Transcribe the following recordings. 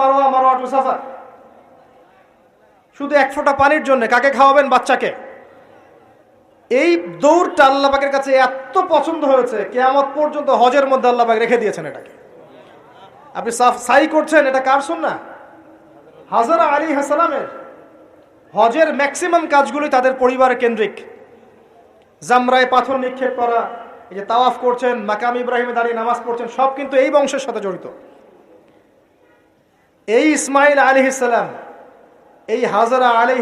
Marwah Marwah two সাফা শুধু এক ফোঁটা পানির জন্য কাকে খাওয়াবেন বাচ্চাকে? এই দৌড়টা আল্লাহ পাকের কাছে এত পছন্দ হয়েছে পর্যন্ত হজের মধ্যে আল্লাহ পাক রেখে দিয়েছেন এটাকে। আপনি সাই করছেন, এটা কার না হাজারা আলী হাসালামের হজের ম্যাক্সিমাম কাজগুলোই তাদের পরিবার কেন্দ্রিক। জামরায় পাথর নিক্ষেপ করা, এই যে তাওয়াফ করছেন, মাকাম ইব্রাহিমে দাঁড়িয়ে নামাজ পড়ছেন, সব কিন্তু এই বংশের সাথে জড়িত। এই ইসমাইল আলী এই হাজারা আলী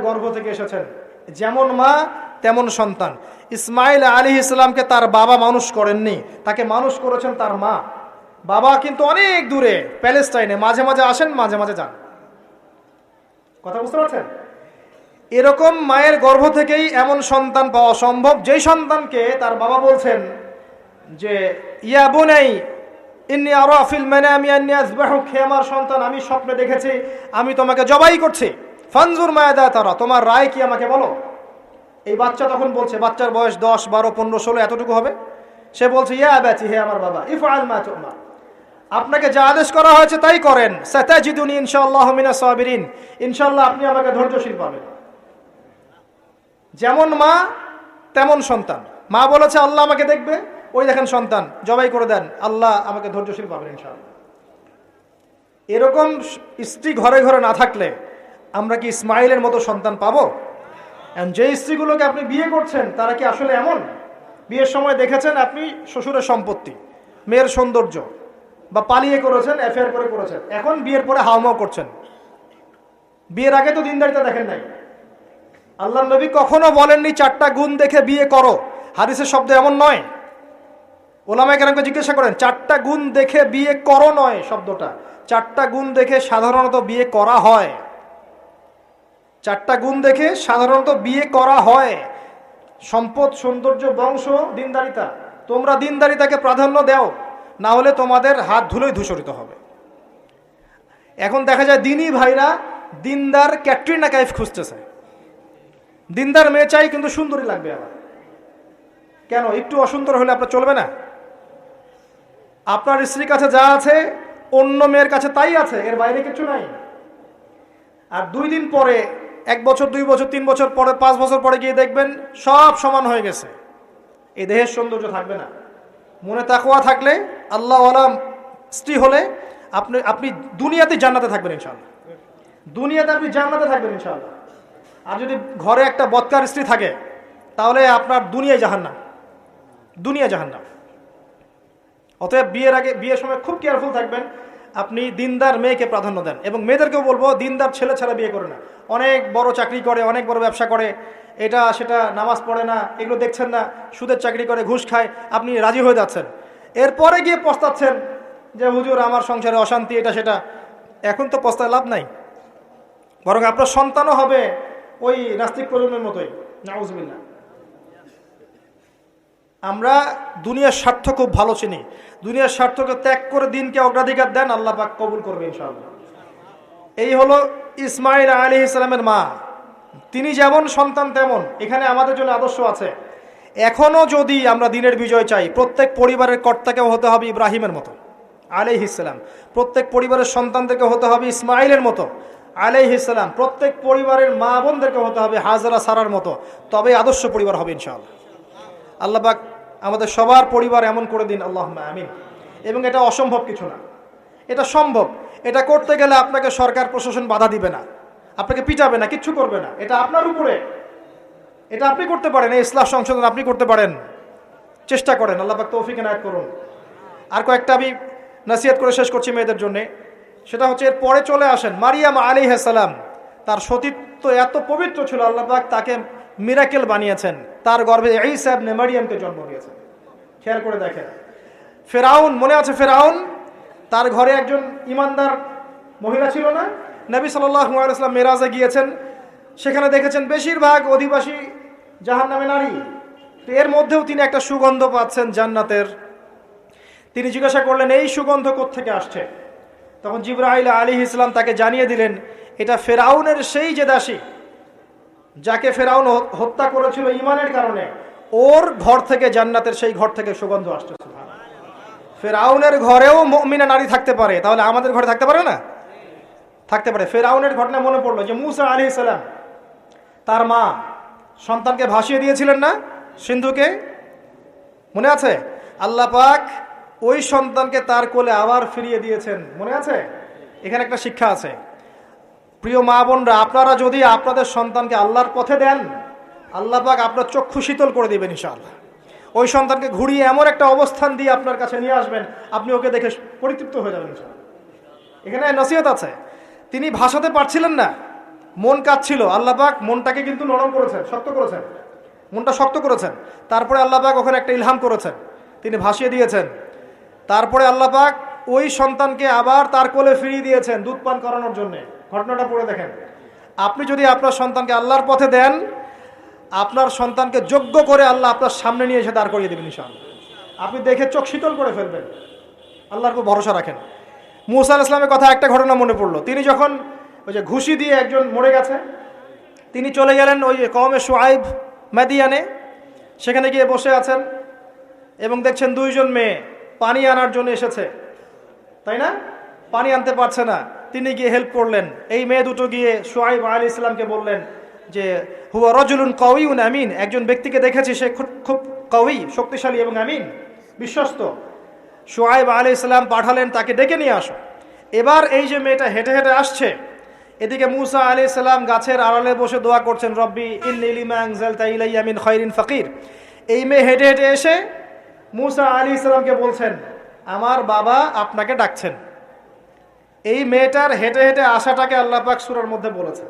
গর্ভ থেকে এসেছেন। যেমন মা, তেমন সন্তান। ইসমাইল আলী ইসলামকে তার বাবা মানুষ করেননি। তাকে মানুষ করেছেন তার মা। বাবা কিন্তু অনেক দূরে, প্যালেস্টাইনে। মাঝে মাঝে আসেন, মাঝে মাঝে যান। কথা বুঝতে পারছেন? এরকম মায়ের গর্ভ থেকেই এমন সন্তান পাওয়া সম্ভব। যেই সন্তানকে তার বাবা বলছেন যে, ইয়া বোনাই ইন্নি আরও আফিল মানে আমি আজবাহুক হে আমার সন্তান, আমি স্বপ্নে দেখেছি, আমি তোমাকে জবাই করছি। ফানজুর মায়াদা তারা, তোমার রায় কি আমাকে বলো? এই বাচ্চা তখন বলছে, বাচ্চার বয়স দশ, বারো, পনেরো, ষোলো, এতটুকু হবে। সে বলছে, ইয়া ব্যাচি হে আমার বাবা ইফ আল মা তোমার আপনাকে যা আদেশ করা হয়েছে তাই করেন। সাতাজিদুনি ইনশাআল্লাহ মিনা সাবিরিন। ইনশাআল্লাহ আপনি আমাকে ধৈর্যশীল পাবেন। যেমন মা, তেমন সন্তান। মা বলেছে, আল্লাহ আমাকে দেখবে ওই দেখেন সন্তান, জবাই করে দেন, আল্লাহ আমাকে ধৈর্যশীল পাবেন ইনশাআল্লাহ। এরকম স্ত্রী ঘরে ঘরে না থাকলে আমরা কি ইসমাইলের মতো সন্তান পাবো? যে স্ত্রীগুলোকে আপনি বিয়ে করছেন, তারা কি আসলে এমন? বিয়ের সময় দেখেছেন আপনি শ্বশুরের সম্পত্তি, মেয়ের সৌন্দর্য, বা পালিয়ে করেছেন অ্যাফেয়ার করে করেছেন, এখন বিয়ের পরে হাওমাও করছেন। বিয়ের আগে তো দিনদারিতা দেখেন নাই। আল্লাহ নবী কখনো বলেননি, চারটা গুণ দেখে বিয়ে করো। হাদিসের শব্দ এমন নয়। ওলামায় কেরামকে জিজ্ঞাসা করেন, চারটা গুণ দেখে বিয়ে করো নয় শব্দটা। চারটা গুণ দেখে সাধারণত বিয়ে করা হয় চারটা গুণ দেখে সাধারণত বিয়ে করা হয় সম্পদ, সৌন্দর্য, বংশ, দিনদারিতা। তোমরা দিনদারিতাকে প্রাধান্য দাও, না হলে তোমাদের হাত ধুলোই ধূসরিত হবে। এখন দেখা যায় দিনই ভাইরা দিনদার ক্যাটরিনা কাইফ খুঁজতেছে। দিনদার মেয়ে চাই কিন্তু সুন্দরী লাগবে আবার। কেন? একটু অসুন্দর হলে আপনার চলবে না? আপনার স্ত্রীর কাছে যা আছে, অন্য মেয়ের কাছে তাই আছে, এর বাইরে কিছু নাই। আর দুই দিন পরে, এক বছর, দুই বছর, তিন বছর পরে, পাঁচ বছর পরে গিয়ে দেখবেন সব সমান হয়ে গেছে। এই দেহের সৌন্দর্য থাকবে না। মনে তাকুয়া থাকলে আল্লাহ আলাম স্ত্রী হলে আপনি আপনি দুনিয়াতে জান্নাতে থাকবেন ইনশাল্লাহ দুনিয়াতে আপনি জান্নাতে থাকবেন ইনশাল্লাহ আর যদি ঘরে একটা বৎকার স্ত্রী থাকে, তাহলে আপনার দুনিয়ায় জাহান্নাম। দুনিয়া জাহান্নাম। অতএব বিয়ের আগে, বিয়ের সময় খুব কেয়ারফুল থাকবেন। আপনি দিনদার মেয়েকে প্রাধান্য দেন এবং মেয়েদেরকেও বলব, দিনদার ছেলে ছাড়া বিয়ে করে না। অনেক বড় চাকরি করে, অনেক বড় ব্যবসা করে। এটা, সেটা নামাজ পড়ে না, এগুলো দেখছেন না, সুদের চাকরি করে, ঘুষ খায়, আপনি রাজি হয়ে যাচ্ছেন। এরপরে গিয়ে পস্তাচ্ছেন যে, হুজুর, আমার সংসারে অশান্তি, এটা, সেটা। এখন তো পস্তায় লাভ নাই। বরং আপনার সন্তানও হবে ওই নাস্তিক প্রজন্মের মতোই। নাউজবিল্লা আমরা দুনিয়ার স্বার্থ খুব ভালো চিনি। দুনিয়ার স্বার্থকে ত্যাগ করে দিনকে অগ্রাধিকার দেন, আল্লাহ পাক কবুল করবে ইনশাআল্লাহ। এই হলো ইসমাইল আলী ইসলামের মা। তিনি যেমন সন্তান, তেমন এখানে আমাদের জন্য আদর্শ আছে। এখনও যদি আমরা দিনের বিজয় চাই, প্রত্যেক পরিবারের কর্তাকেও হতে হবে ইব্রাহিমের মতো আলি ইসলাম প্রত্যেক পরিবারের সন্তানদেরকে হতে হবে ইসমাইলের মতো আলাই ইসলাম প্রত্যেক পরিবারের মা বোনদেরকে হতে হবে হাজরা সারার মতো। তবে আদর্শ পরিবার হবে ইনশাআল্লাহ। আল্লাহবাক আমাদের সবার পরিবার এমন করে দিন আল্লাহ আমিন। এবং এটা অসম্ভব কিছু না। এটা সম্ভব। এটা করতে গেলে আপনাকে সরকার, প্রশাসন বাধা দিবে না। আপনাকে পিটাবে না, কিচ্ছু করবে না। এটা আপনার উপরে। এটা আপনি করতে পারেন, এই ইসলাম সংশোধন আপনি করতে পারেন। চেষ্টা করেন আল্লাহবাক তৌফিক এনায়ত করুন। আর কয়েকটা আমি নাসিয়াত করে শেষ করছি মেয়েদের জন্যে। সেটা হচ্ছে, এর পরে চলে আসেন, মারিয়াম আলী সালাম। তার সতীত্ব এত পবিত্র ছিল আল্লাহবাক তাকে মিরাকেল বানিয়েছেন। তার গর্ভে এই সাহেব মারিয়ামকে জন্ম দিয়েছেন খেয়াল করে দেখেন। ফেরাউন, মনে আছে ফেরাউন? তার ঘরে একজন ইমানদার মহিলা ছিল না? নবী সাল্লাম মেরাজে গিয়েছেন। সেখানে দেখেছেন বেশিরভাগ অধিবাসী জাহান নামে নারী এর মধ্যেও তিনি একটা সুগন্ধ পাচ্ছেন জান্নাতের। তিনি জিজ্ঞাসা করলেন, এই সুগন্ধ থেকে আসছে? তখন জিব্রাহিল আলী ইসলাম তাকে জানিয়ে দিলেন, এটা ফেরাউনের সেই যে দাসী। যাকে ফেরাউন হত্যা করেছিল ইমানের কারণে, ওর ঘর থেকে জান্নাতের সেই ঘর থেকে সুগন্ধ আসছে ফেরাউনের ঘরেও মিনা নারী থাকতে পারে, তাহলে আমাদের ঘরে থাকতে পারে না? থাকতে পারে। ফেরাউনের ঘটনা মনে পড়ল যে মুসা আলি সালাম, তার মা সন্তানকে ভাসিয়ে দিয়েছিলেন না? সিন্ধুকে? মনে আছে? আল্লাহ পাক ওই সন্তানকে তার কোলে আবার ফিরিয়ে দিয়েছেন। মনে আছে? এখানে একটা শিক্ষা আছে। প্রিয় মা বোনরা, আপনারা যদি আপনাদের সন্তানকে আল্লাহর পথে দেন, আল্লাহ পাক আপনার চক্ষু শীতল করে দেবেন ইনশাআল্লাহ। ওই সন্তানকে ঘুরিয়ে এমন একটা অবস্থান দিয়ে আপনার কাছে নিয়ে আসবেন, আপনি ওকে দেখে পরিতৃপ্ত হয়ে যাবেন এখানে নসিহত আছে। তিনি ভাসাতে পারছিলেন না। মন কাঁদছিল। আল্লাহ পাক মনটাকে কিন্তু নরম করেছেন, শক্ত করেছেন। মনটা শক্ত করেছেন। তারপরে আল্লাহ পাক ওখানে একটা ইলহাম করেছেন। তিনি ভাসিয়ে দিয়েছেন। তারপরে আল্লাহ পাক ওই সন্তানকে আবার তার কোলে ফিরিয়ে দিয়েছেন দুধ পান করানোর জন্য। ঘটনাটা পড়ে দেখেন। আপনি যদি আপনার সন্তানকে আল্লাহর পথে দেন, আপনার সন্তানকে যোগ্য করে আল্লাহ আপনার সামনে নিয়ে এসে দাঁড় করিয়ে দেবেন ইনশাআল্লাহ। আপনি দেখে চোখ শীতল করে ফেলবেন। আল্লাহর উপর ভরসা রাখেন। মুসা আল ইসলামের কথা একটা ঘটনা মনে পড়ল। তিনি যখন ওই যে ঘুষি দিয়ে একজন মরে গেছে, তিনি চলে গেলেন ওই যে কমে সোয়াইব মেদিয়ানে। সেখানে গিয়ে বসে আছেন এবং দেখছেন দুইজন মেয়ে পানি আনার জন্য এসেছে। তাই না? পানি আনতে পারছে না। তিনি গিয়ে হেল্প করলেন। এই মেয়ে দুটো গিয়ে সোয়াইব আলী ইসলামকে বললেন যে, হুয়া রজুলুন কউইউন আমিন। একজন ব্যক্তিকে দেখেছি, সে খুব খুব কউই শক্তিশালী এবং আমিন, বিশ্বস্ত। সোয়াইব আলী ইসলাম পাঠালেন, তাকে ডেকে নিয়ে আসো। এবার এই যে মেয়েটা হেঁটে হেঁটে আসছে, এদিকে মুসা আলী সাল্লাম গাছের আড়ালে বসে দোয়া করছেন, রব্বি ইলিমাইন খৈরিন ফকির। এই মেয়ে হেঁটে হেঁটে এসে মুসা আলী ইসলামকে বলছেন, আমার বাবা আপনাকে ডাকছেন। এই মেয়েটার হেঁটে হেঁটে আসাটাকে আল্লাহ পাক সুরার মধ্যে বলেছে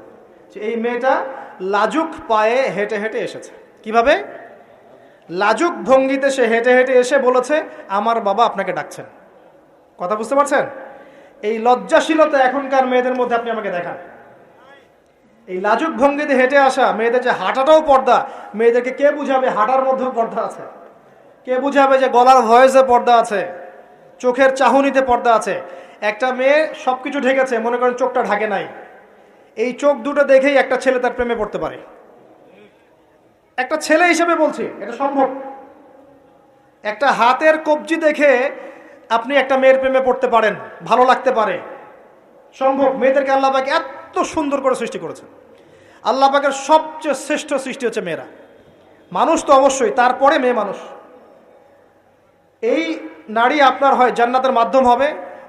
যে এই মেয়েটা লাজুক পায়ে হেঁটে হেঁটে এসেছে। কীভাবে? লাজুক ভঙ্গিতে সে হেঁটে হেঁটে এসে বলেছে, আমার বাবা আপনাকে ডাকছেন। কথা বুঝতে পারছেন? এই লজ্জাশীলতা এখনকার মেয়েদের মধ্যে আপনি আমাকে দেখান। এই লাজুক ভঙ্গিতে হেঁটে আসা মেয়েদের যে হাঁটাটাও পর্দা, মেয়েদেরকে কে বুঝাবে হাঁটার মধ্যেও পর্দা আছে? কে বুঝাবে যে গলার ভয়েসে পর্দা আছে? চোখের চাহনিতে পর্দা আছে? একটা মেয়ে সব কিছু ঢেকেছে, মনে করেন চোখটা ঢাকে নাই। এই চোখ দুটো দেখেই একটা ছেলে তার প্রেমে পড়তে পারে। একটা ছেলে হিসেবে বলছি, এটা সম্ভব। একটা হাতের কবজি দেখে আপনি একটা মেয়ের প্রেমে পড়তে পারেন, ভালো লাগতে পারে। সম্ভব, মেয়েদেরকে আল্লাহ পাকে এত সুন্দর করে সৃষ্টি করেছে আল্লাহ পাকের সবচেয়ে শ্রেষ্ঠ সৃষ্টি হচ্ছে মেয়েরা। মানুষ তো অবশ্যই, তারপরে মেয়ে মানুষ। এই নারী আপনার হয় জান্নাতের মাধ্যম হবে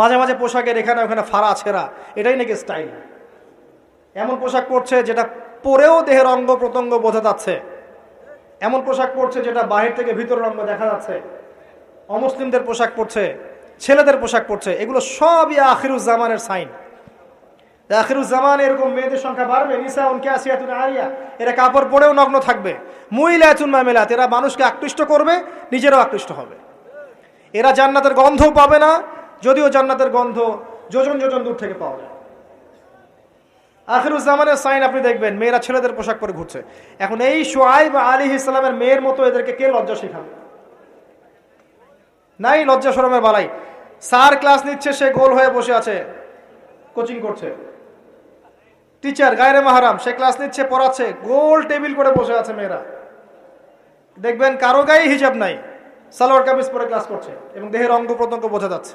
মাঝে মাঝে পোশাকের এখানে ওখানে ফাড়া ছেঁড়া, এটাই নাকি স্টাইল এমন পোশাক পরছে যেটা পরেও দেহের অঙ্গ প্রত্যঙ্গ বোঝা যাচ্ছে। এমন পোশাক পরছে যেটা বাহির থেকে ভিতরের অঙ্গ দেখা যাচ্ছে। অমুসলিমদের পোশাক পরছে, ছেলেদের পোশাক পরছে, এগুলো সবই আখিরুজ্জামানের সাইন আখিরুজ্জামান এরকম মেয়েদের সংখ্যা বাড়বে? নিসা উনকে আসিয়াতুন আরিয়া, এরা কাপড় পরেও নগ্ন থাকবে। মহিলা মুইলাতুন মামিলাত, এরা মানুষকে আকৃষ্ট করবে, নিজেরাও আকৃষ্ট হবে। এরা জান্নাতের গন্ধও পাবে না যদিও জান্নাতের গন্ধ যোজন যোজন দূর থেকে পাওয়া যায়। আখিরুজ্জামানের সাইন আপনি দেখবেন, মেয়েরা ছেলেদের পোশাক পরে ঘুরছে। এখন এই সোয়াইব আলী ইসলামের মেয়ের মতো এদেরকে কে লজ্জা শেখাবে নাই লজ্জা সরমের বালাই। স্যার ক্লাস নিচ্ছে, সে গোল হয়ে বসে আছে, কোচিং করছে। টিচার গায়রে মাহারাম, সে ক্লাস নিচ্ছে, পড়াচ্ছে, গোল টেবিল করে বসে আছে মেয়েরা। দেখবেন কারও গায়ে হিজাব নাই, সালোয়ার কামিজ পরে ক্লাস করছে এবং দেহের অঙ্গ প্রত্যঙ্গ বোঝা যাচ্ছে।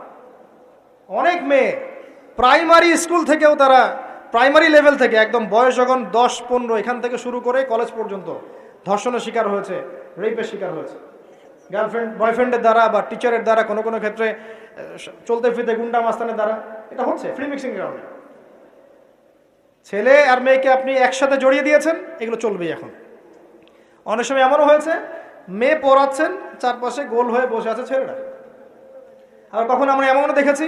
অনেক মেয়ে প্রাইমারি স্কুল থেকেও তারা প্রাইমারি লেভেল থেকে একদম বয়স যখন দশ, পনেরো এখান থেকে শুরু করে কলেজ পর্যন্ত ধর্ষণের শিকার হয়েছে রেপের শিকার হয়েছে। গার্লফ্রেন্ড বয়ফ্রেন্ডের দ্বারা বা টিচারের দ্বারা কোনো কোনো ক্ষেত্রে চলতে ফিরতে গুন্ডা মাস্তানের দ্বারা এটা হচ্ছে ফ্রি মিক্সিং কারণে। ছেলে আর মেয়েকে আপনি একসাথে জড়িয়ে দিয়েছেন, এগুলো চলবেই এখন। অনেক সময় এমনও হয়েছে, মেয়ে পড়াচ্ছেন, চারপাশে গোল হয়ে বসে আছে ছেলেরা। আর কখন আমরা এমনও দেখেছি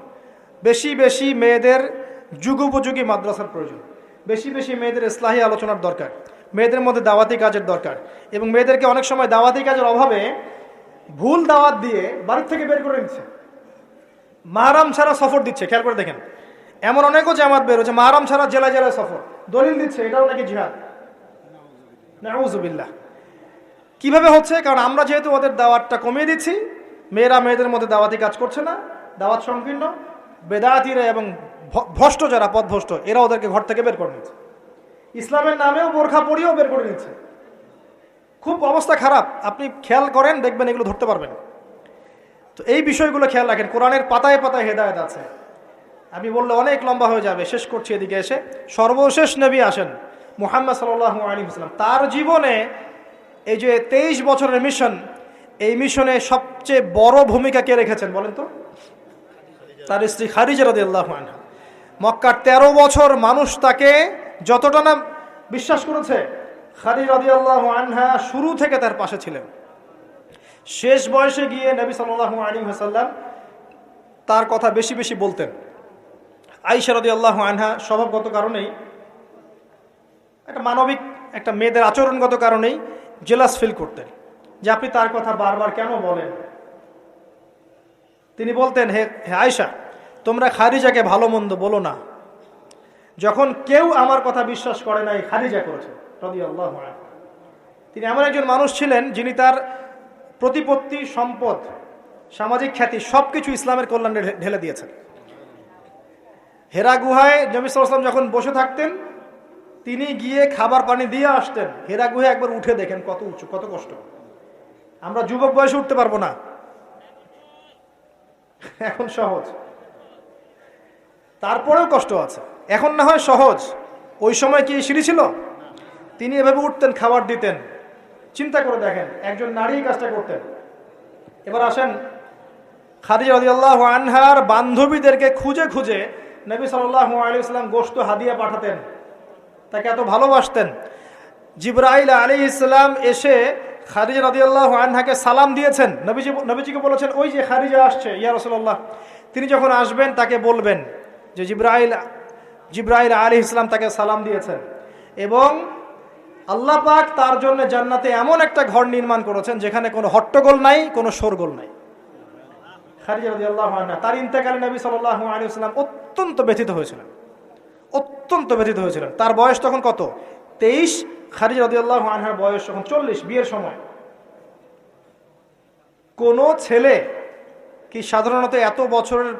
বেশি বেশি মেয়েদের যুগোপযোগী মাদ্রাসার প্রয়োজন। বেশি বেশি মেয়েদের ইসলাহী আলোচনার দরকার, মেয়েদের মধ্যে দাওয়াতি কাজের দরকার এবং মেয়েদেরকে অনেক সময় দাওয়াতি কাজের অভাবে ভুল দাওয়াত দিয়ে বাড়ির থেকে বের করে নিচ্ছে। মাহারাম ছাড়া সফর দিচ্ছে, খেয়াল করে দেখেন। এমন অনেকও জামাত বের হচ্ছে মাহারাম ছাড়া জেলায় জেলায় সফর। দলিল দিচ্ছে, এটাও নাকি জিহাদ? নাউজুবিল্লাহ। কীভাবে হচ্ছে? কারণ আমরা যেহেতু ওদের দাওয়াতটা কমিয়ে দিচ্ছি, মেয়েরা মেয়েদের মধ্যে দাওয়াতি কাজ করছে না, দাওয়াত সংকীর্ণ বেদাতিরা এবং ভ্রষ্ট যারা পথভ্রষ্ট এরা ওদেরকে ঘর থেকে বের করে নিচ্ছে ইসলামের নামেও বোরখা পরিয়েও বের করে নিচ্ছে খুব অবস্থা খারাপ। আপনি খেয়াল করেন, দেখবেন এগুলো ধরতে পারবেন। তো এই বিষয়গুলো খেয়াল রাখেন। কোরআনের পাতায় পাতায় হেদায়ত আছে। আমি বললে অনেক লম্বা হয়ে যাবে। শেষ করছি এদিকে এসে। সর্বশেষ নবী আসেন মোহাম্মদ সাল্লাহ আলী ইসলাম তার জীবনে এই যে তেইশ বছরের মিশন, এই মিশনে সবচেয়ে বড় ভূমিকা কে রেখেছেন বলেন তো? তার স্ত্রী খারিজা রাদি আল্লাহ আনহা। মক্কার তেরো বছর মানুষ তাকে যতটা না বিশ্বাস করেছে খারিজ রাদি আল্লাহ আনহা শুরু থেকে তার পাশে ছিলেন। শেষ বয়সে গিয়ে নবী সাল্লাহ আলী হাসাল্লাম তার কথা বেশি বেশি বলতেন। আইসা রদি আল্লাহ আনহা স্বভাবগত কারণেই, একটা মানবিক, একটা মেয়েদের আচরণগত কারণেই জেলাস ফিল করতেন। যে আপনি তার কথা বারবার কেন বলেন? তিনি বলতেন, হে হে আয়সা তোমরা খারিজাকে ভালো মন্দ বলো না। যখন কেউ আমার কথা বিশ্বাস করে নাই খারিজা করেছে তিনি এমন একজন মানুষ ছিলেন যিনি তার প্রতিপত্তি, সম্পদ, সামাজিক খ্যাতি সব কিছু ইসলামের কল্যাণে ঢেলে দিয়েছেন। হেরা গুহায় নবী সাল্লাম যখন বসে থাকতেন, তিনি গিয়ে খাবার পানি দিয়ে আসতেন। হেরা গুহায় একবার উঠে দেখেন কত উঁচু, কত কষ্ট। আমরা যুবক বয়সে উঠতে পারব না। এখন সহজ। তারপরেও কষ্ট আছে। এখন না হয় সহজ। ওই সময় কি সিঁড়ি ছিল? তিনি এভাবে উঠতেন, খাবার দিতেন। চিন্তা করে দেখেন, একজন নারী কাজটা করতেন। এবার আসেন খাদিজা রাদিয়াল্লাহ আনহার বান্ধবীদেরকে খুঁজে খুঁজে নবী সাল্লাম গোশত হাদিয়া পাঠাতেন। তাকে এত ভালোবাসতেন। জিব্রাইল আলী ইসলাম এসে খাদিজা রাদিয়াল্লাহ আনহাকে সালাম দিয়েছেন। নবীজি নবীজিকে বলেছেন, ওই যে খাদিজা আসছে, ইয়া রাসূলুল্লাহ। তিনি যখন আসবেন, তাকে বলবেন যে জিব্রাইল জিব্রাইল আলী ইসলাম তাকে সালাম দিয়েছেন। এবং আল্লাহ পাক তার জন্য জান্নাতে এমন একটা ঘর নির্মাণ করেছেন যেখানে কোনো হট্টগোল নাই, কোনো শোরগোল নাই। তার ইন্তেকালে নবী আলাইহি ওয়াসাল্লাম অত্যন্ত ব্যথিত হয়েছিলেন। অত্যন্ত ব্যথিত হয়েছিলেন। তার বয়স তখন কত? তেইশ। খারিজা রাদিয়াল্লাহু আনহার বয়স তখন চল্লিশ, বিয়ের সময়। কোনো ছেলে কি সাধারণত এত বছরের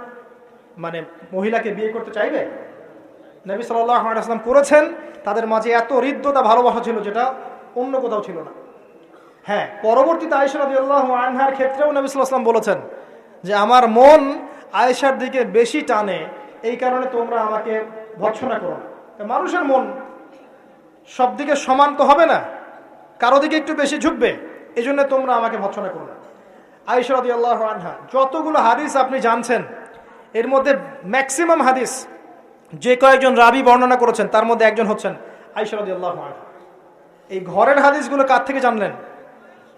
মানে মহিলাকে বিয়ে করতে চাইবে? নবী আলাইসলাম করেছেন, তাদের মাঝে এত হৃদ্যতা, ভালোবাসা ছিল যেটা অন্য কোথাও ছিল না। হ্যাঁ পরবর্তীতে আয়েশা রাদিয়াল্লাহু আনহার ক্ষেত্রেও নবী সাল্লাল্লাহু বলেছেন যে, আমার মন আয়েশার দিকে বেশি টানে, এই কারণে তোমরা আমাকে ভৎসনা করো মানুষের মন সব দিকে সমান তো হবে না, কারও দিকে একটু বেশি ঝুঁকবে এই জন্য তোমরা আমাকে ভৎসনা করো না। আয়েশা রাদিয়াল্লাহু আনহা, যতগুলো হাদিস আপনি জানছেন এর মধ্যে ম্যাক্সিমাম হাদিস, যে কয়েকজন রাবি বর্ণনা করেছেন, তার মধ্যে একজন হচ্ছেন আনহা। এই ঘরের হাদিসগুলো কার থেকে জানলেন?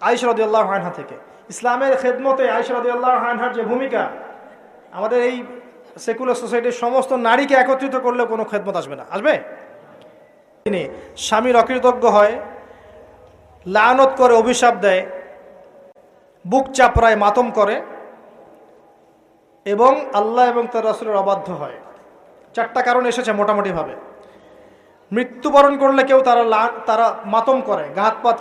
আয়েশা রাদিয়াল্লাহু আনহা থেকে। ইসলামের খেদমতে আয়েশা রাদিয়াল্লাহু আনহার যে ভূমিকা, আমাদের এই সেকুলার সোসাইটির সমস্ত নারীকে একত্রিত করলেও কোনো খেদমত আসবে না। আসবে? তিনি স্বামীর অকৃতজ্ঞ হয়, লানত করে, অভিশাপ দেয়, বুক চাপড়ায়, মাতম করে এবং আল্লাহ এবং তার রাসুলের অবাধ্য হয়। চারটা কারণ এসেছে মোটামুটিভাবে। মৃত্যুবরণ করলে কেউ তারা তারা মাতম করে গাহাত পাত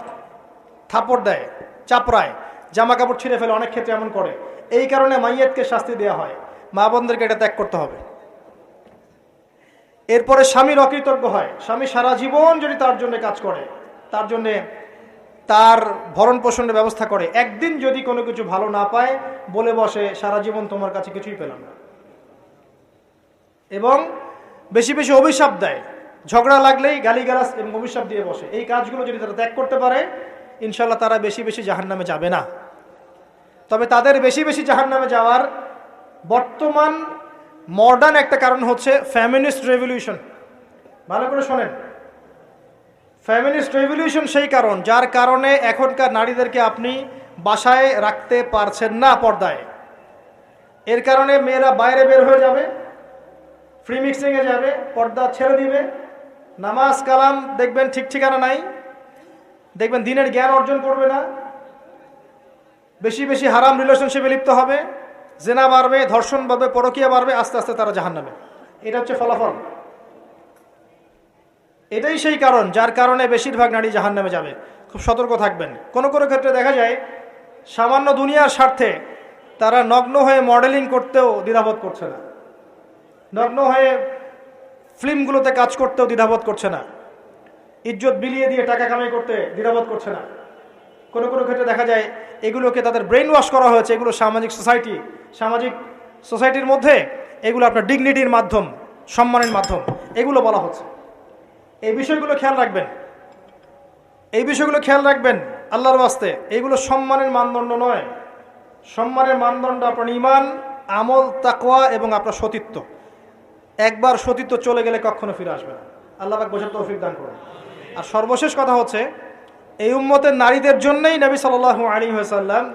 থাপড় দেয়, চাপড়ায় জামা কাপড় ছিঁড়ে ফেলে অনেক ক্ষেত্রে এমন করে। এই কারণে মাইয়াতকে শাস্তি দেওয়া হয়। মা বোনদেরকে এটা ত্যাগ করতে হবে। এরপরে স্বামীর অকৃতজ্ঞ হয়। স্বামী সারা জীবন যদি তার জন্য কাজ করে, তার জন্যে তার ভরণ পোষণের ব্যবস্থা করে। একদিন যদি কোনো কিছু ভালো না পায়, বলে বসে, সারা জীবন তোমার কাছে কিছুই পেলাম না। এবং বেশি বেশি অভিশাপ দেয়। ঝগড়া লাগলেই গালিগালাজ এবং অভিশাপ দিয়ে বসে। এই কাজগুলো যদি তারা ত্যাগ করতে পারে ইনশাল্লাহ তারা বেশি বেশি জাহান নামে যাবে না। তবে তাদের বেশি বেশি জাহান নামে যাওয়ার বর্তমান মডার্ন একটা কারণ হচ্ছে ফ্যামিনিস্ট রেভলিউশন ভালো করে শোনেন। ফ্যামিনিস্ট রেভলিউশন সেই কারণ, যার কারণে এখনকার নারীদেরকে আপনি বাসায় রাখতে পারছেন না পর্দায়। এর কারণে মেয়েরা বাইরে বের হয়ে যাবে ফ্রি মিক্সিংয়ে যাবে, পর্দা ছেড়ে দিবে, নামাজ কালাম দেখবেন ঠিক ঠিকানা নাই, দেখবেন দিনের জ্ঞান অর্জন করবে না, বেশি বেশি হারাম রিলেশনশিপে লিপ্ত হবে, জেনা বাড়বে, ধর্ষণ বাড়বে, পরকিয়া বাড়বে, আস্তে আস্তে তারা জাহান নামে এটা হচ্ছে ফলাফল। এটাই সেই কারণ, যার কারণে বেশিরভাগ নারী জাহান নামে যাবে। খুব সতর্ক থাকবেন। কোনো কোনো ক্ষেত্রে দেখা যায়, সামান্য দুনিয়ার স্বার্থে তারা নগ্ন হয়ে মডেলিং করতেও দ্বিধাবোধ করছে না। নগ্ন হয়ে ফিল্মগুলোতে কাজ করতেও দ্বিধাবোধ করছে না। ইজ্জত বিলিয়ে দিয়ে টাকা কামাই করতে দ্বিধাবোধ করছে না। কোনো কোনো ক্ষেত্রে দেখা যায়, এগুলোকে তাদের ব্রেন ওয়াশ করা হয়েছে, এগুলো সামাজিক সোসাইটি সামাজিক সোসাইটির মধ্যে এগুলো আপনার ডিগনিটির মাধ্যম, সম্মানের মাধ্যম, এগুলো বলা হচ্ছে। এই বিষয়গুলো খেয়াল রাখবেন। এই বিষয়গুলো খেয়াল রাখবেন আল্লাহর বাস্তে এইগুলো সম্মানের মানদণ্ড নয়। সম্মানের মানদণ্ড আপনার ইমান আমল তাকোয়া এবং আপনার সতীত্ব। একবার সতীত্ব চলে গেলে কখনো ফিরে আসবে না। আল্লাহ পাক বোঝার তৌফিক দান করুন। আর সর্বশেষ কথা হচ্ছে, এই উম্মতের নারীদের জন্যই নবী সাল আলী সাল্লাম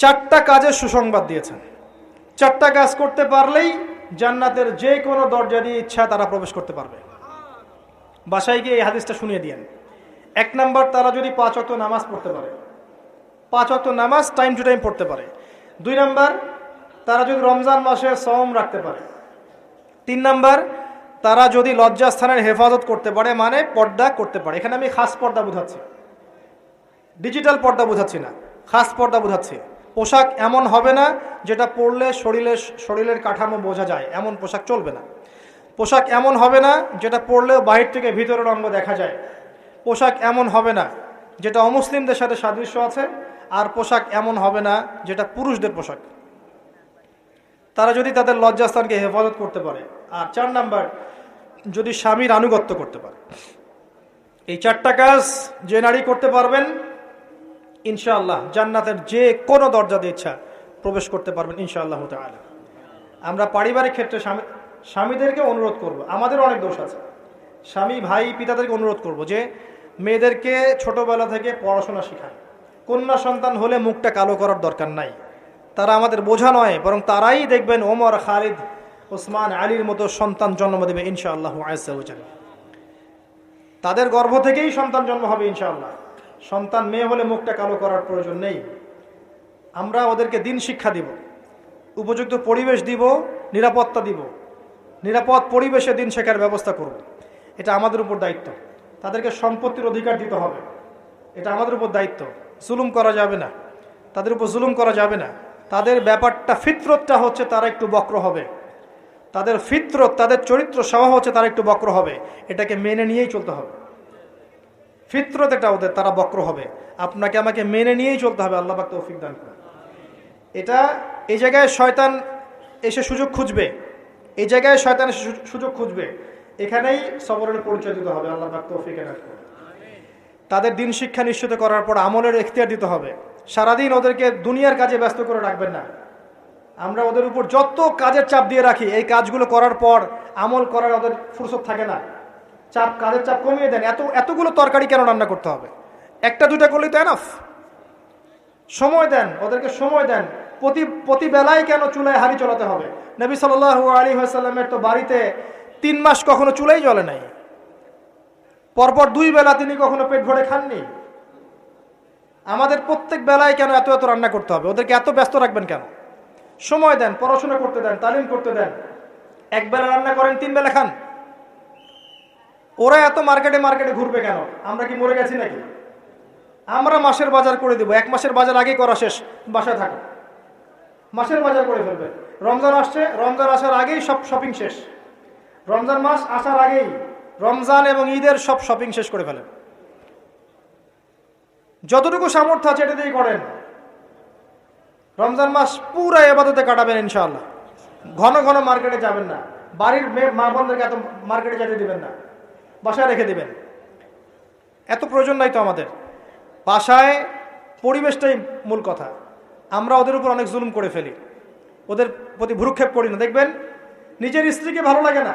চারটা কাজের সুসংবাদ দিয়েছেন। চারটা কাজ করতে পারলেই জান্নাতের যে কোনো দরজা দিয়ে ইচ্ছা তারা প্রবেশ করতে পারবে। বাসায় গিয়ে এই হাদিসটা শুনিয়ে দিয়েন। এক নাম্বার, তারা যদি পাঁচ অক্ট নামাজ পড়তে পারে, পাঁচ অক্ট নামাজ টাইম টু টাইম পড়তে পারে। দুই নাম্বার, তারা যদি রমজান মাসে সম রাখতে পারে। তিন নাম্বার, তারা যদি লজ্জাস্থানের হেফাজত করতে পারে মানে পর্দা করতে পারে। এখানে আমি খাস পর্দা বোঝাচ্ছি। ডিজিটাল পর্দা বোঝাচ্ছি না, খাস পর্দা বোঝাচ্ছি। পোশাক এমন হবে না যেটা পরলে শরীরের শরীরের কাঠামো বোঝা যায়। এমন পোশাক চলবে না। পোশাক এমন হবে না যেটা পরলেও বাহির থেকে ভিতরের অঙ্গ দেখা যায়। পোশাক এমন হবে না যেটা অমুসলিমদের সাথে সাদৃশ্য আছে আর পোশাক এমন হবে না যেটা পুরুষদের পোশাক। তারা যদি তাদের লজ্জাস্থানকে হেফাজত করতে পারে। আর চার নাম্বার, যদি স্বামীর আনুগত্য করতে পারে। এই চারটা কাজ যে নারী করতে পারবেন ইনশাআল্লাহ জান্নাতের যে কোনো দরজা দিয়ে ইচ্ছা প্রবেশ করতে পারবেন ইনশাআল্লাহ তাআলা। আমরা পারিবারিক ক্ষেত্রে স্বামী স্বামীদেরকে অনুরোধ করব, আমাদের অনেক দোষ আছে। স্বামী, ভাই, পিতাদেরকে অনুরোধ করব যে মেয়েদেরকে ছোটবেলা থেকে পড়াশোনা শেখায় কন্যা সন্তান হলে মুখটা কালো করার দরকার নাই। তারা আমাদের বোঝা নয়, বরং তারাই দেখবেন ওমর, খালিদ, ওসমান, আলীর মতো সন্তান জন্ম দেবে ইনশাআল্লাহ আয়াজ্জাল তাদের গর্ভ থেকেই সন্তান জন্ম হবে ইনশাআল্লাহ। সন্তান মেয়ে হলে মুখটা কালো করার প্রয়োজন নেই। আমরা ওদেরকে দিন শিক্ষা দিব, উপযুক্ত পরিবেশ দিব, নিরাপত্তা দিব। নিরাপদ পরিবেশে দিন শেখার ব্যবস্থা করব। এটা আমাদের উপর দায়িত্ব। তাদেরকে সম্পত্তির অধিকার দিতে হবে। এটা আমাদের উপর দায়িত্ব। জুলুম করা যাবে না। তাদের উপর জুলুম করা যাবে না। তাদের ব্যাপারটা, ফিতরতটা হচ্ছে তারা একটু বক্র হবে। তাদের ফিতরত, তাদের চরিত্র স্বভাব হচ্ছে তারা একটু বক্র হবে। এটাকে মেনে নিয়েই চলতে হবে। ফিতরত এটা ওদের, তারা বক্র হবে। আপনাকে আমাকে মেনে নিয়েই চলতে হবে, আল্লাহ পাক তৌফিক দান করে এটা এই জায়গায় শয়তান এসে সুযোগ খুঁজবে। এই জায়গায় শয়তান এসে সুযোগ খুঁজবে। এখানেই সবরের পরিচয় দিতে হবে, আল্লাহ পাক তৌফিক করুন। তাদের দিন শিক্ষা নিশ্চিত করার পর আমলের এখতিয়ার দিতে হবে। সারাদিন ওদেরকে দুনিয়ার কাজে ব্যস্ত করে রাখবেন না। আমরা ওদের উপর যত কাজের চাপ দিয়ে রাখি, এই কাজগুলো করার পর আমল করার ওদের ফুরসত থাকে না। চাপ কাজের চাপ কমিয়ে দেন। এত, এতগুলো তরকারি কেন রান্না করতে হবে? একটা দুটা করলেই তো এনাফ সময় দেন, ওদেরকে সময় দেন। প্রতি প্রতি বেলায় কেন চুলায় হাড়ি চলাতে হবে? নবী সাল আলী সাল্লামের তো বাড়িতে তিন মাস কখনো চুলাই জ্বলে নাই। পরপর দুই বেলা তিনি কখনো পেট ভরে খাননি। আমাদের প্রত্যেক বেলায় কেন এত এত রান্না করতে হবে? ওদেরকে এত ব্যস্ত রাখবেন কেন? সময় দেন, পড়াশোনা করতে দেন, তালিম করতে দেন। এক বেলা রান্না করেন তিন বেলা খান। ওরা এত মার্কেটে মার্কেটে ঘুরবে কেন? আমরা কি মরে গেছি নাকি? আমরা মাসের বাজার করে দেবো। এক মাসের বাজার আগেই করা শেষ। বাসায় থাকো। মাসের বাজার করে ফেলবে। রমজান আসছে। রমজান আসার আগেই সব শপিং শেষ। রমজান মাস আসার আগেই রমজান এবং ঈদের সব শপিং শেষ করে ফেলেন যতটুকু সামর্থ্য আছে এটা দিয়ে করেন। রমজান মাস পুরো এবাদতে কাটাবেন ইনশাআল্লাহ। ঘন ঘন মার্কেটে যাবেন না। বাড়ির মা বোনদেরকে এত মার্কেটে যেতে দেবেন না। বাসায় রেখে দেবেন। এত প্রয়োজন নাই তো আমাদের। বাসায় পরিবেশটাই মূল কথা। আমরা ওদের উপর অনেক জুলুম করে ফেলি। ওদের প্রতি ভুরুক্ষেপ করি না। দেখবেন, নিজের স্ত্রীকে ভালো লাগে না।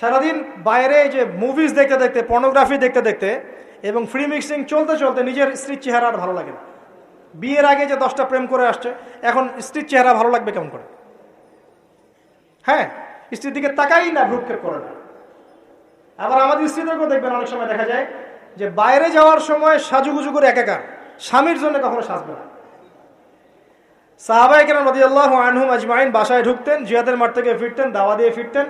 সারাদিন বাইরে যে মুভিজ দেখতে দেখতে পর্নোগ্রাফি দেখতে দেখতে এবং ফ্রি মিক্সিং চলতে চলতে নিজের স্ত্রীর চেহারা আর ভালো লাগে না। বিয়ের আগে যে দশটা প্রেম করে আসছে, এখন স্ত্রীর চেহারা ভালো লাগবে কেমন করে? হ্যাঁ স্ত্রীর দিকে তাকাই না, ভ্রুক্ষেপ করে না। আবার আমাদের স্ত্রীদেরকেও দেখবেন অনেক সময় দেখা যায় যে বাইরে যাওয়ার সময় সাজুগুজু করে একাকার। স্বামীর জন্য কখনো সাজবে না। সাহাবাই কেন নদী আল্লাহ আনহুম আজমাইন বাসায় ঢুকতেন, জিয়াদের মাঠ থেকে ফিরতেন, দাওয়া দিয়ে ফিরতেন।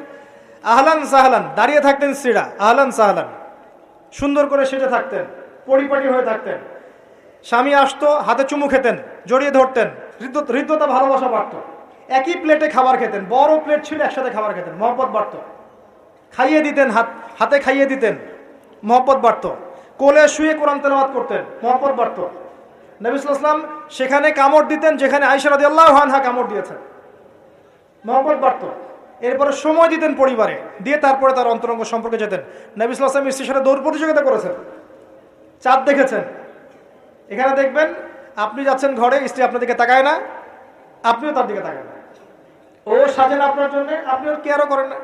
আহলান সাহলান, দাঁড়িয়ে থাকতেন স্ত্রীরা আহলান সাহলান। সুন্দর করে সেজে থাকতেন, পরিপাটি হয়ে থাকতেন। স্বামী আসতো, হাতে চুমু খেতেন, জড়িয়ে ধরতেন হৃদ্য- হৃদ্যতা ভালোবাসা বাড়ত। একই প্লেটে খাবার খেতেন, বড় প্লেট ছিল, একসাথে খাবার খেতেন, মহব্বত বাড়ত। খাইয়ে দিতেন, হাত, হাতে খাইয়ে দিতেন। মহব্বত বাড়ত। কোলে শুয়ে কোরআন তেলাওয়াত করতেন। মহব্বত বাড়ত। নবিসাম সেখানে কামড় দিতেন, যেখানে আইসারদ আল্লাহ কামড় দিয়েছেন। মহব্বত বাড়ত। এরপরে সময় দিতেন পরিবারে। দিয়ে তারপরে তার অন্তরঙ্গ সম্পর্কে যেতেন। নবিসাম স্ত্রীর সাথে দৌড় প্রতিযোগিতা করেছেন। চাঁদ দেখেছেন। এখানে দেখবেন, আপনি যাচ্ছেন ঘরে, স্ত্রী আপনার দিকে তাকায় না, আপনিও তার দিকে তাকায় না। ও সাজেন আপনার জন্য আপনি ওর কেয়ারও করেন না।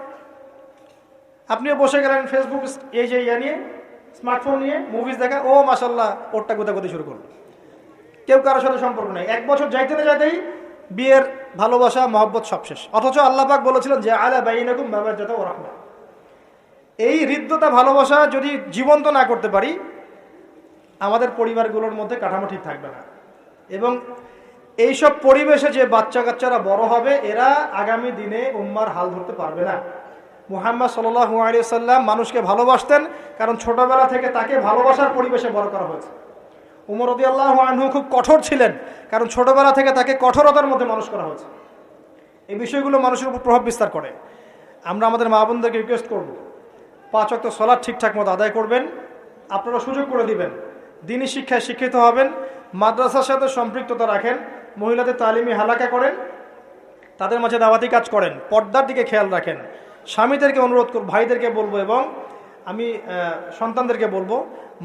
আপনিও বসে গেলেন ফেসবুক এই যে ইয়ে নিয়ে স্মার্টফোন নিয়ে মুভিজ দেখা। ও মাসাল্লাহ ওরটা গোতাগুতি শুরু করল। কেউ কারোর সাথে সম্পর্ক নেই। এক বছর যাইতে না যাইতেই বিয়ের ভালোবাসা, মহব্বত সব শেষ। অথচ আল্লাপাক বলেছিলেন যে, আলা বাইনাকুম বাবার যত ওরাহমা এই হৃদ্যতা, ভালোবাসা যদি জীবন্ত না করতে পারি, আমাদের পরিবারগুলোর মধ্যে কাঠামো ঠিক থাকবে না। এবং এইসব পরিবেশে যে বাচ্চা কাচ্চারা বড় হবে, এরা আগামী দিনে উম্মার হাল ধরতে পারবে না। মুহাম্মদ সাল্লাহ সাল্লাম মানুষকে ভালোবাসতেন, কারণ ছোটবেলা থেকে তাকে ভালোবাসার পরিবেশে বড় করা হয়েছে। উমর রদি আল্লাহ আনহু খুব কঠোর ছিলেন, কারণ ছোটবেলা থেকে তাকে কঠোরতার মধ্যে মানুষ করা হয়েছে। এই বিষয়গুলো মানুষের উপর প্রভাব বিস্তার করে। আমরা আমাদের মা বোনদেরকে রিকোয়েস্ট করব, পাঁচ অক্ট সলাদ ঠিকঠাক মতো আদায় করবেন, আপনারা সুযোগ করে দিবেন দিনই শিক্ষায় শিক্ষিত হবেন, মাদ্রাসার সাথে সম্পৃক্ততা রাখেন, মহিলাদের তালিমি হালাকা করেন, তাদের মাঝে দাওয়াতি কাজ করেন, পর্দার দিকে খেয়াল রাখেন স্বামীদেরকে অনুরোধ করব, ভাইদেরকে বলব এবং আমি সন্তানদেরকে বলব,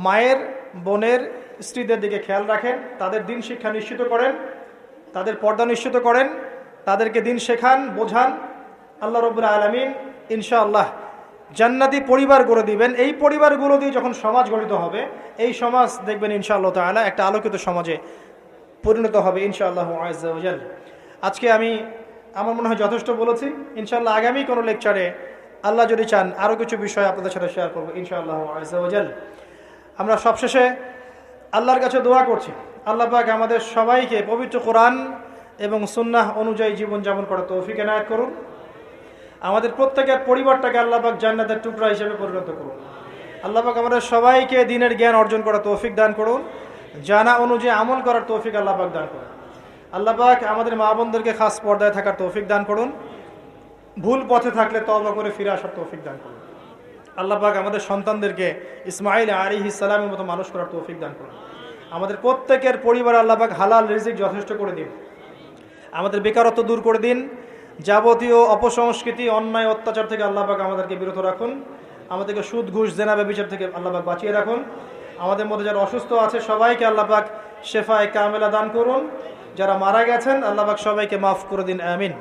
মায়ের, বোনের, স্ত্রীদের দিকে খেয়াল রাখেন, তাদের দিন শিক্ষা নিশ্চিত করেন, তাদের পর্দা নিশ্চিত করেন, তাদেরকে দিন শেখান, বোঝান। আল্লাহ রবুল্লা আলমিন ইনশাআল্লাহ জান্নাতি পরিবার গড়ে দিবেন। এই পরিবারগুলো দিয়ে যখন সমাজ গঠিত হবে, এই সমাজ দেখবেন ইনশাআল্লাহ তাআলা একটা আলোকিত সমাজে পরিণত হবে ইনশাআল্লাহ আজকে আমি আমার মনে হয় যথেষ্ট বলেছি। ইনশাআল্লাহ আগামী কোনো লেকচারে আল্লাহ যদি চান আরও কিছু বিষয় আপনাদের সাথে শেয়ার করব, ইনশাআল্লাহ আজাল আমরা সবশেষে আল্লাহর কাছে দোয়া করছি। আল্লাহ পাক আমাদের সবাইকে পবিত্র কোরআন এবং সুন্নাহ অনুযায়ী জীবনযাপন করার তৌফিক এনায়ত করুন। আমাদের প্রত্যেকের পরিবারটাকে আল্লাহ আল্লাহবাক জান্নাতের টুকরা হিসেবে পরিণত করুন। আল্লাহবাক আমাদের সবাইকে দিনের জ্ঞান অর্জন করার তৌফিক দান করুন। জানা অনুযায়ী আমল করার তৌফিক আল্লাহবাক দান করুন। আল্লাহবাক আমাদের মা বোনদেরকে খাস পর্দায় থাকার তৌফিক দান করুন। ভুল পথে থাকলে তবা করে ফিরে আসার তৌফিক দান করুন। আল্লাহবাক আমাদের সন্তানদেরকে ইসমাইল আলী ইসালামের মতো মানুষ করার তৌফিক দান করুন। আমাদের প্রত্যেকের পরিবার আল্লাহবাক হালাল রিজিক যথেষ্ট করে দিন। আমাদের বেকারত্ব দূর করে দিন। যাবতীয় অপসংস্কৃতি, অন্যায়, অত্যাচার থেকে আল্লাহবাক আমাদেরকে বিরত রাখুন। আমাদেরকে সুদ, ঘুষ, জেনা ব্যবচার থেকে আল্লাহবাক বাঁচিয়ে রাখুন। আমাদের মধ্যে যারা অসুস্থ আছে, সবাইকে আল্লাহবাক শেফায় কামেলা দান করুন। যারা মারা গেছেন আল্লাহবাক সবাইকে মাফ করে দিন আমিন।